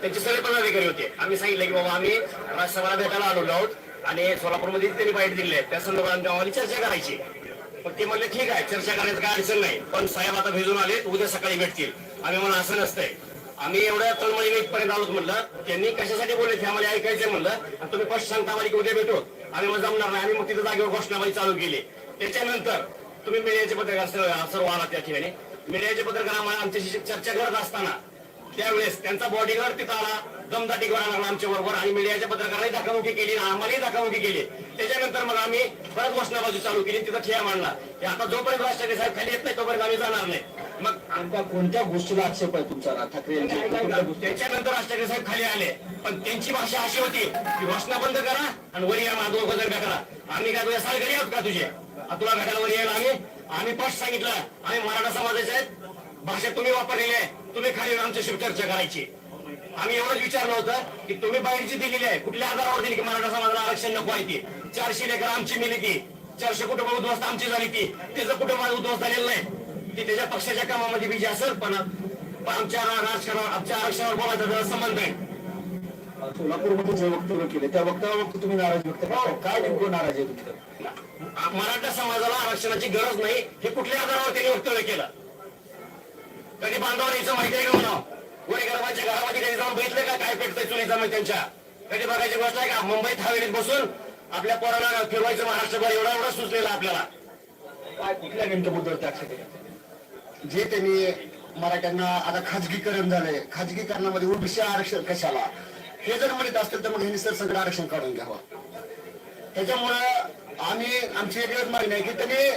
त्यांचे सगळे पदाधिकारी होते. आम्ही सांगितलं की बाबा आम्ही राज्यसभाला भेटायला आलो आहोत आणि सोलापूरमध्ये त्यांनी बाईट दिली आहे. त्या संदर्भात आमच्या आम्हाला चर्चा करायची. पण ते म्हणले ठीक आहे चर्चा करायचं काय अडचण नाही. पण साहेब आता भेजून आले उद्या सकाळी भेटतील. आम्ही म्हणून असं नसतंय. आम्ही एवढ्या तळमळीने इथपर्यंत आलोत म्हणलं. त्यांनी कशासाठी बोलले ते आम्हाला ऐकायचंय म्हणलं. आणि तुम्ही फर्स्ट सांगता आम्हाला की उद्या भेटू. आम्ही मग जमणार नाही. आम्ही मग तिथं जागेवर घोषणाबाजी चालू केली. त्याच्यानंतर तुम्ही मीडियाचे पत्रकार सर्व आला त्या ठिकाणी. मीडियाचे पत्रकार आम्हाला आमच्याशी चर्चा करत असताना त्यावेळेस त्यांचा बॉडीगार्ड तिथं आला. दमदाटी करायला लागला आमच्या बरोबर आणि मीडियाच्या पत्रकारांनी धक्कामुक्की केली आणि आम्हालाही धक्कामुक्की केली. त्याच्यानंतर मग आम्ही परत घोषणाबाजी चालू केली तिथं ठिया मांडला. की आता जोपर्यंत राष्ट्रपती साहेब खाली येत नाही तोपर्यंत आम्ही जाणार नाही. मग कोणत्या कोणत्या गोष्टीला आक्षेप आहे तुमचा राज ठाकरे त्याच्यानंतर राष्ट्रपती साहेब खाली आले. पण त्यांची भाषा अशी होती की घोषणा बंद करा आणि वर या माधव बदल करा. आम्ही काय तुझ्या सारखे आहोत का तुझे? तुला भेटायला वर यायला आम्ही? आम्ही स्पष्ट सांगितलं. आम्ही मराठा समाजाचे आहेत. भाषा तुम्ही वापरलेली आहे. तुम्ही खाली आमच्याशी चर्चा करायची. आम्ही एवढंच विचारलं होतं की तुम्ही बाहेरची दिलेली आहे. कुठल्या आधारावर दिली की मराठा समाजाला आरक्षण नको आहे ती चारशे लेकर आमची मिली ती चारशे कुटुंब उद्ध्वस्त आमची झाली ती त्याचं कुटुंब उद्ध्वस्त झालेलं नाही. ती त्याच्या पक्षाच्या कामामध्ये बीजी असेल पण आमच्या राजकारणावर आमच्या आरक्षणावर बोलायचा त्याचा संबंध आहे सोलापूरमध्ये जे वक्तव्य केले त्या वक्तव्यावर तुम्ही नाराज व्यक्त करा काय नेमकं नाराज आहे तुमचं मराठा समाजाला आरक्षणाची गरज नाही. हे कुठल्या आधारावर त्यांनी वक्तव्य केलं? कधी बांधवावर यायचं माहिती आहे का म्हणा? गोरेगरबाच्या घरामध्ये कधी जाऊन बघितलं का? काय पेटतंय चुलीचा मग त्यांच्या? कधी बघायची गोष्ट आहे का? मुंबईत हवेलीत बसून आपल्या पोराला फिरवायचं महाराष्ट्रभर एवढा एवढा सुचलेला आपल्याला. काय कुठल्या नेमक्या मुद्द्यावरती जे त्यांनी मराठ्यांना आता खाजगीकरण झालंय. खाजगीकरणामध्ये ओबीसी आरक्षण कशाला? हे जर म्हणत असतील तर मग ह्यांनी सर सगळं आरक्षण काढून घ्यावं. त्याच्यामुळं आम्ही आमची एकच मागणी आहे की त्यांनी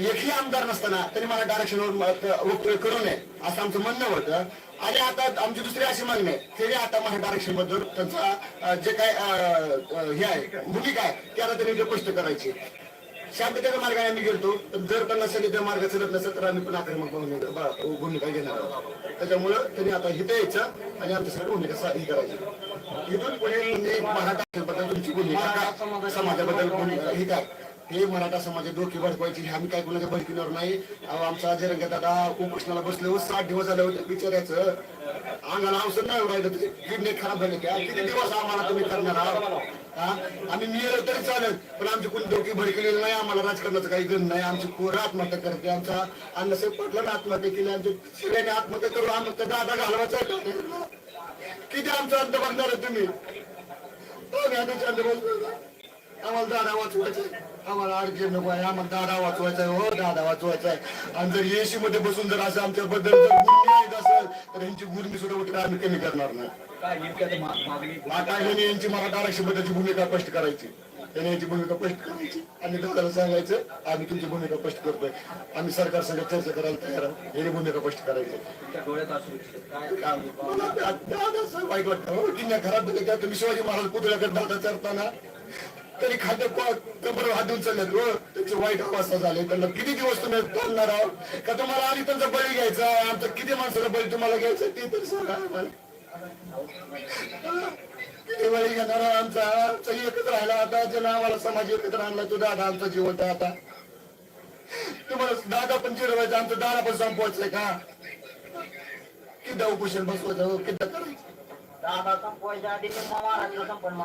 एकही आमदार नसताना त्यांनी मराठा आरक्षणावर वक्तव्य करू नये असं आमचं म्हणणं होतं. आणि आता आमची दुसरी अशी मागणी आहे तरी आता मराठा आरक्षणबद्दल त्यांचा जे काय हे आहे भूमिका आहे ती आता त्यांनी स्पष्ट करायची. शांततेच्या मार्गाने आम्ही गेलतो तर जर त्यांना सगळ्या त्या मार्ग चलत नसेल तर आम्ही पण आक्रमक भूमिका घेणार आहोत. त्याच्यामुळं त्यांनी आता हिथं यायचं आणि आमच्यासाठी भूमिका साधी ही करायची. इथून पुढे मराठा तुमची भूमिका समाजाबद्दल हे काय? हे मराठा समाजात डोके भडकवायची हे आम्ही काय कोणाच्या भडकीवर नाही. अहो, आमचा जरंग दादा उपोषणाला बसले हो सात दिवस झाले होते विचारायचं अंगाला औषध नाही राहिलं तुझे किडनी खराब झाले का किती दिवस आम्हाला तुम्ही करणार आहात? हा? आम्ही मिळेल तरी चालेल पण आमची कोणी डोकी भडकलेली नाही आम्हाला राजकारणाचं काही गण नाही. आमची पोरं आत्महत्या करते आमचा अण्णासाहेब पाटलाने आत्महत्या केली आमच्या सगळ्यांनी आत्महत्या करून आम्हाला दादा घालवायचा किती आमचा अंत बघणार तुम्ही? हो आम्हाला दादा वाचवायचं. आम्हाला अर्जंट नको आहे आम्हाला दादा वाचवायचा आहे हो दादा वाचवायचा आहे. आणि जर एसी मध्ये बसून जर असं आमच्याबद्दल जर येत असेल तर यांची गुरमी सुद्धा उठे आम्ही कमी करणार नाही. आता ह्याने यांची मराठा आरक्षण बद्दलची भूमिका स्पष्ट करायची. त्याने यांची भूमिका स्पष्ट करायची. आणि दादाला सांगायचं आम्ही तुमची भूमिका स्पष्ट करतोय. आम्ही सरकार संघ चर्चा करायला तयार आहोत. याने भूमिका स्पष्ट करायची. वाईट वाटतं हो का तुम्ही शिवाजी महाराज पुतळ्याकडे दादा चरताना तरी खाद्य कबर हादून चालले हो. त्यांचे वाईट अवस्था झाले. त्यांना किती दिवस तुम्ही चालणार आहोत? का तुम्हाला आणि त्यांचा बळी घ्यायचा? आमचा किती माणसाला बळी तुम्हाला घ्यायचा? ते तरी सांगा किती बळी घेणार आमचा आमचा एकच राहिला आता. ज्यानं आम्हाला समाज एकत्र आणला तो दादा आमचा जिवंत आता. तुम्हाला दादा पण जिरवायचा आमचं दादा पण संपवायचंय का? किती उपोषण बसवायचं हो? किती करायचं दादा संपवायच्या आधी मी म्हणा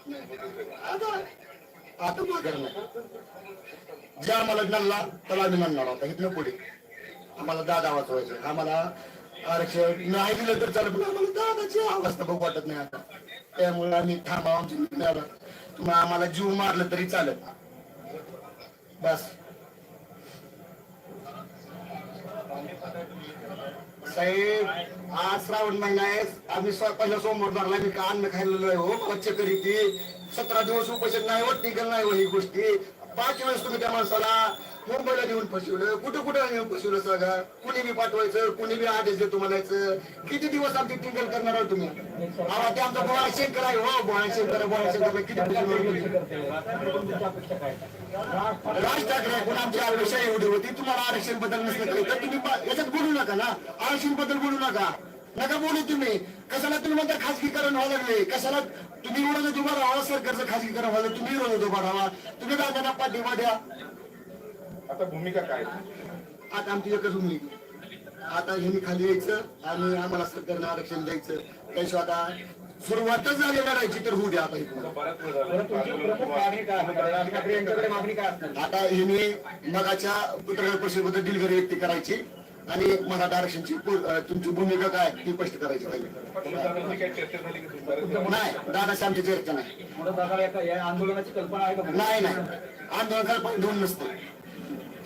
आता आता नाही जे आम्हाला नल्ला त्याला आम्ही म्हणणार होता इथनं पुढे. आम्हाला दादा वाचवायचं आम्हाला आरक्षण नाही दिलं तर चालेल पण आम्हाला दादाची अवस्था बघ वाटत नाही आता. त्यामुळे आम्ही थांबा आमची मिळालं तुम्ही आम्हाला जीव मारलं तरी चालेल. बस. साहेब आज श्रावण महिना आहे. आम्ही पहिला सोमवार धरला मी का अन्न खायला हो? स्वच्छ करी ती सतरा दिवस उपोषण नाही हो टिकल नाही हो ही गोष्टी. पाच वेळेस तुम्ही त्या माणसाला मुंबईला नेऊन फसवलं कुठं कुठं नेऊन फसवलं सगळं? कुणी बी पाठवायचं कुणी बी आदेश देतो म्हणायचं. किती दिवस आमची टिंगल करणार आहोत तुम्ही? आवा ते आमचा बोळा शंकर आहे. हो बोळा शंकर बोळा शंकर किती फसवलं राज ठाकरे पण आमची आरक्षण एवढी होती. तुम्हाला आरक्षणबद्दल नसलं तर. तुम्ही याच्यात बोलू नका ना. आरक्षणबद्दल बोलू नका. नका बोलू तुम्ही. कशाला तुम्ही म्हणता खासगीकरण व्हायला लागले? कशाला तुम्ही विरोधात उभा राहा सरकारचं खासगीकरण व्हायला तुम्ही विरोधात उभा राहा. तुम्ही दादांना पाठिंबा द्या आता भूमिका काय? आता आमची एकच भूमिका आता ह्यांनी खाली यायचं आणि आम्हाला सरकारनं आरक्षण द्यायचं. त्याशिवाय आता सुरुवातच झाली लढायची तर होऊ द्या आता असणार? आता ह्यांनी मगाच्या पत्रकार परिषदेबद्दल दिलगिरी व्यक्त करायची. आणि मराठा आरक्षणची तुमची भूमिका काय ती स्पष्ट करायची पाहिजे. नाही दादाशी आमची चर्चा नाही. आंदोलनाची कल्पना आहे का नाही नाही. आंदोलन कल्पना दोन नसते.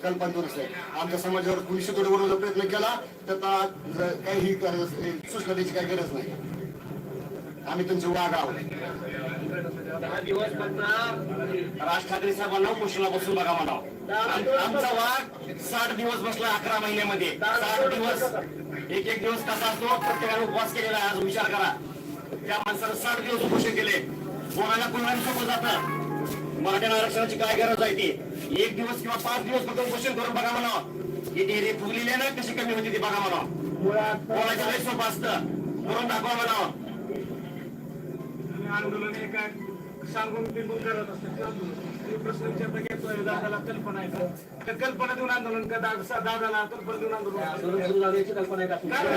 कल्पना दोन नसते. आमच्या समाजावर कुणी शिकवण्याचा बनवण्याचा प्रयत्न केला तर काही गरज- सूचना द्यायची काही गरज नाही. आम्ही तुमचे वाघ आहोत. राज ठाकरे साहेबांना उपोषणाला बसून बघा म्हणावं आमचा वाघ साठ दिवस बसला अकरा महिन्यामध्ये. साठ दिवस. एक एक दिवस कसा असतो? प्रत्येकाने उपवास केलेला आहे. आज विचार करा. त्या माणसानं साठ दिवस उपोषण केले. कोणाला कोणाला सोपं जातं? मराठा आरक्षणाची काय गरज आहे ती? एक दिवस किंवा पाच दिवस फक्त उपोषण करून बघा म्हणावं ही डेरी फुगलेली आहे ना? कशी कमी होती ती बघा म्हणा. कोणाच्या लय सोपं असतं? करून दाखवा म्हणावं आंदोलन हे काय सांगून बिंगून करत असतात प्रश्न विचारता घेतोय दादाला कल्पना आहे का? त्या कल्पना देऊन आंदोलन का दादा दादाला कल्पना देऊन आंदोलन कल्पना आहे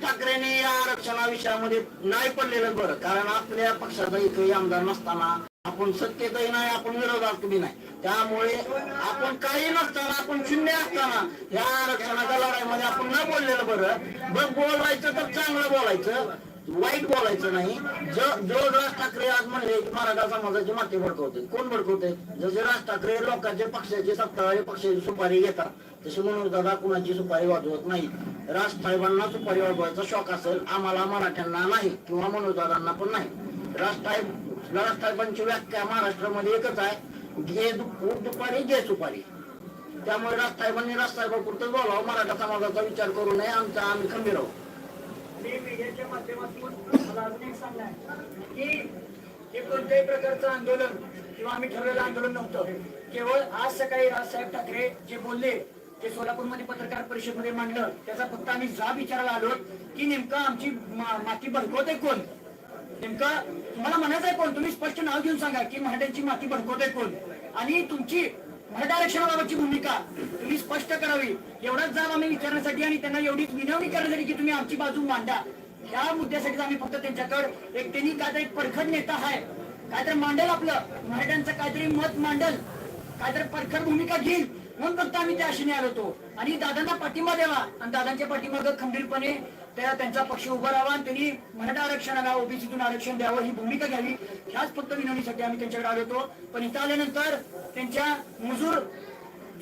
ठाकरेंनी या आरक्षणा विषयामध्ये नाही पडलेलं बरं कारण आपल्या पक्षाचा एकही आमदार नसताना आपण सत्यतही नाही आपण विरोधात नाही. त्यामुळे आपण काही नसताना आपण शून्य असताना या आरक्षणाच्या लढाईमध्ये आपण न बोललेलं बरं. बघ बोलायचं तर चांगलं बोलायचं वाईट बोलायचं नाही. जो राज ठाकरे आज म्हणले की मराठा समाजाची माती भडकवते. कोण भडकवते? जसे राज ठाकरे लोकांचे पक्षाचे सत्ताधारी पक्षाची सुपारी घेतात तसे म्हणून दादा कुणाची सुपारी वाजवत नाही. राज साहेबांना सुपारी वाजवायचा शौक असेल आम्हाला मराठ्यांना नाही किंवा मनोजदादांना पण नाही. राज साहेब राज साहेबांची व्याख्या महाराष्ट्रामध्ये एकच आहे. घे दु- दुपारी घे सुपारी. त्यामुळे राजसाहेबांनी राजसाहेबा राज बोलावं. मराठा समाजाचा विचार करू नये. आमचा आम्ही खंबीर आहोत. मी मीडियाच्या माध्यमातून मला अजून एक सांगणं आहे. की हे कोणत्याही प्रकारचं आंदोलन किंवा आम्ही ठरलेलं आंदोलन नव्हतं. केवळ आज सकाळी राजसाहेब ठाकरे जे बोलले ते सोलापूरमध्ये पत्रकार परिषदेमध्ये मांडलं त्याचा फक्त आम्ही जा विचारायला आलो की नेमकं आमची माती माती आहे कोण? नेमकं तुम्हाला म्हणायचं आहे कोण? तुम्ही स्पष्ट नाव घेऊन सांगा की महाड्यांची माती भडकवते कोण? आणि तुमची मराठा आरक्षणाबाबतची भूमिका तुम्ही स्पष्ट करावी. एवढाच जाब आम्ही विचारण्यासाठी आणि त्यांना एवढीच विनवणी करण्यासाठी की तुम्ही आमची बाजू मांडा. या मुद्द्यासाठी आम्ही फक्त त्यांच्याकडे एक त्यांनी काहीतरी परखड नेता आहे. काहीतरी मांडल आपलं. मराठ्यांचं काहीतरी मत मांडल. काहीतरी परखड भूमिका घेईल. म्हणून फक्त आम्ही त्या आशेने आलो होतो. आणि दादांना पाठिंबा द्यावा. आणि दादांच्या पाठीमागं खंबीरपणे त्या त्यांचा पक्ष उभा राहावा आणि त्यांनी मराठा आरक्षणाला ओबीसीतून आरक्षण द्यावं ही भूमिका घ्यावी. ह्याच फक्त विनवणीसाठी आम्ही त्यांच्याकडे आलो होतो. पण इथं आल्यानंतर त्यांच्या मुजूर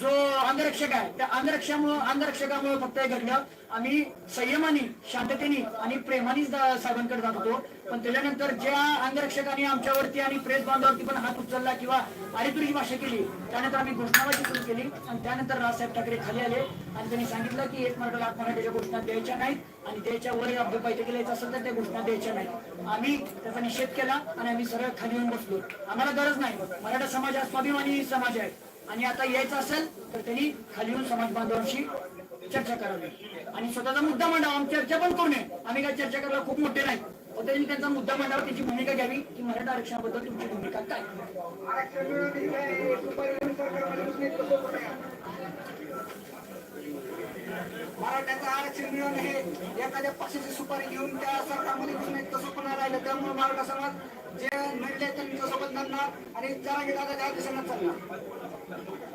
जो अंगरक्षक आहे त्या अंगरक्षामुळे अंगरक्षकामुळे फक्त हे घडलं. आम्ही संयमाने शांततेने आणि प्रेमाने साहेबांकडे जात होतो. पण त्याच्यानंतर ज्या अंगरक्षकाने आमच्यावरती आणि प्रेस बांधावरती पण हात उचलला किंवा अरेतुरीची भाषा केली त्यानंतर आम्ही घोषणाबाजी सुरू केली आणि त्यानंतर राजसाहेब ठाकरे खाली आले आणि त्यांनी सांगितलं की एक मराठा लाख मराठीच्या घोषणा द्यायच्या नाहीत आणि द्यायच्या वर अब्दुल पाहिजे केल्याचं असेल तर त्या घोषणा द्यायच्या नाहीत. आम्ही त्याचा निषेध केला आणि आम्ही सरळ खाली येऊन बसलो. आम्हाला गरज नाही. मराठा समाज हा स्वाभिमानी समाज आहे. आणि आता यायचं असेल तर त्यांनी खाली येऊन समाज बांधवांशी चर्चा करावी. आणि स्वतःचा मुद्दा मांडावा. आम्ही चर्चा पण करू नये. आम्ही काय चर्चा करायला खूप मोठे नाही. त्यांनी त्यांचा मुद्दा मांडावा त्याची भूमिका घ्यावी की मराठा आरक्षणाबद्दल तुमची भूमिका काय? मराठ्याचं आरक्षण मिळवणं हे एखाद्या पक्षाची सुपारी घेऊन त्या सरकारमध्ये घेऊन एक सोपं नाही राहिलं. त्यामुळे मराठा समाज जे मिळले त्यांच्यासोबत लढणार आणि जरागी दादा त्या दिशेनं चालणार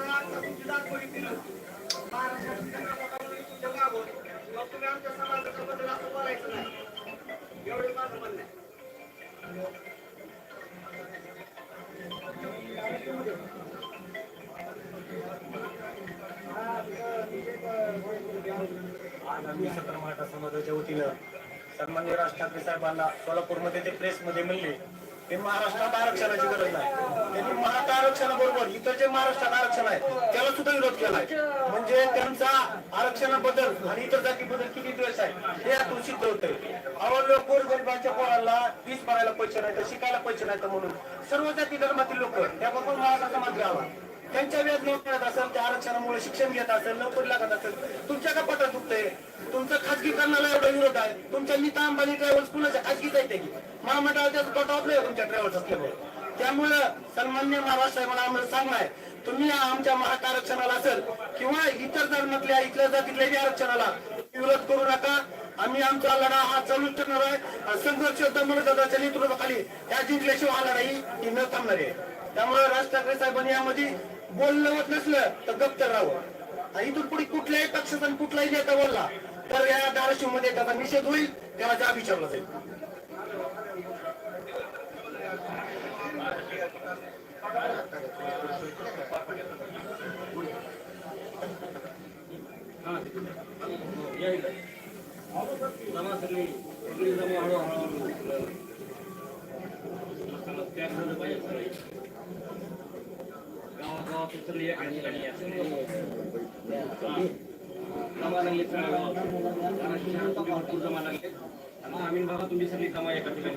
आगामी सन्मान्य राज ठाकरे साहेबांना सोलापूरमध्ये ते प्रेसमध्ये म्हणले हे महाराष्ट्रात आरक्षणाची गरज नाही त्यांनी मराठा आरक्षणाबरोबर इतर जे महाराष्ट्रात आरक्षण आहे त्याला सुद्धा विरोध केलाय म्हणजे त्यांचा आरक्षणाबद्दल आणि इतर जातीबद्दल किती द्वेष आहे हे यातून सिद्ध होतंय अवलो गोरगरिबांच्या पोराला वीज भरायला पैसे नाही तर शिकायला पैसे नाही तर म्हणून. सर्व जाती धर्मातील लोक त्याबरोबर मराठा समाज घ्यावा त्यांच्या वेळ नोंद करत असेल त्या आरक्षणामुळे शिक्षण घेत असेल नोकरी लागत असेल तुमच्या का पटत दुखतंय. तुमचं खाजगीकरणाला एवढा विरोध आहे. तुमच्या नीता अंबानी ट्रॅव्हल्स कुणाच्या खाजगीच आहे की? महामंडळाच्या पटावत नाही तुमच्या ट्रॅव्हल्स असल्यामुळे. त्यामुळं सन्मान्य महाराज साहेबांना आम्हाला सांगणार तुम्ही आमच्या महाट आरक्षणाला असेल किंवा इतर धर्मातल्या इथल्या जातीतल्याही आरक्षणाला विरोध करू नका. आम्ही आमचा लढा हा चालूच ठेवणार आहे. संघर्ष दमनदादाच्या नेतृत्वाखाली या जिंकल्याशिवाय हा लढाई ही न थांबणार आहे. त्यामुळे राज ठाकरे साहेबांनी यामध्ये बोलणं होत नसलं तर गप्त राहावं आणि इथून पुढे कुठल्याही पक्षाचा कुठलाही नेता बोलला तर या धाराशिवमध्ये त्याचा निषेध होईल त्याला जाब विचारला जाईल. आम्ही बाबा तुम्ही सगळी जमा एका ठिकाणी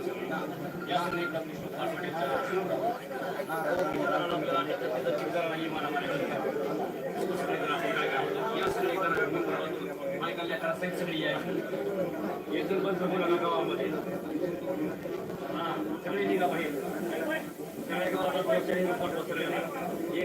या सगळी एक जण पण समोर आला गावामध्ये हा सगळे निघा पाहिजे सगळ्या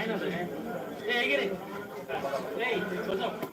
ないのでね。えー、いけ。えい、ち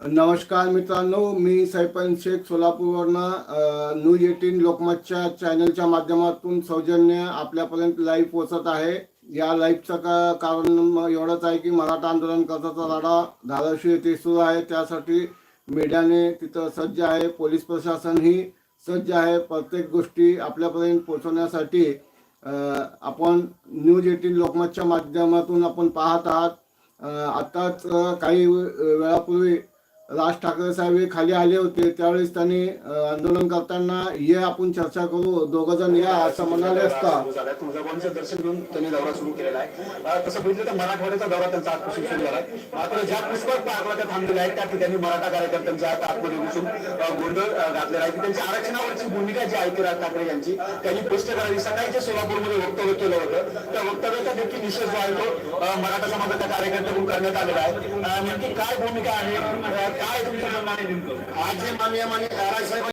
नमस्कार मित्रांनो मी सैपन शेख सोलापूरवरनं न्यूज एटीन लोकमतच्या चॅनलच्या माध्यमातून सौजन्य आपल्यापर्यंत लाईव्ह पोचत आहे. या लाईव्हचं का कारण एवढंच आहे की मराठा आंदोलन कर्जाचा लढा धाराशिव येथे सुरू आहे. त्यासाठी मीडियाने तिथं सज्ज आहे पोलीस प्रशासनही सज्ज आहे. प्रत्येक गोष्टी आपल्यापर्यंत पोचवण्यासाठी आपण न्यूज एटीन लोकमतच्या माध्यमातून आपण पाहत आहात. आत्ताच काही वेळापूर्वी राज ठाकरे साहेब हे खाली आले होते त्यावेळेस त्यांनी आंदोलन करताना ये आपण चर्चा करू दोघ जण या असं म्हणाले असता. तुळजाभवानीचं दर्शन घेऊन त्यांनी दौरा सुरू केलेला आहे. तसं बघितलं तर मराठवाड्याचा दौरा त्यांचा आजपासून सुरू झाला आहे. मात्र ज्या पुष्कळ पार्कला त्या थांबलेल्या आहेत त्या ठिकाणी मराठा कार्यकर्त्यांच्या हात आतमध्ये घुसून गोंधळ घातलेला आहे. की त्यांच्या आरक्षणावरची भूमिका जी आहे ती राज ठाकरे यांची त्यांनी स्पष्ट करावी. सकाळी सोलापूरमध्ये वक्तव्य केलं होतं त्या वक्तव्याचा देखील निषेध जो आहे तो अं, मराठा समाजाच्या कार्यकर्त्यांकडून करण्यात आलेला आहे. नेमकी काय भूमिका आहे? काय तुमचं म्हणणं आहे नेमकं? आज जे माननीय मान्य साहेब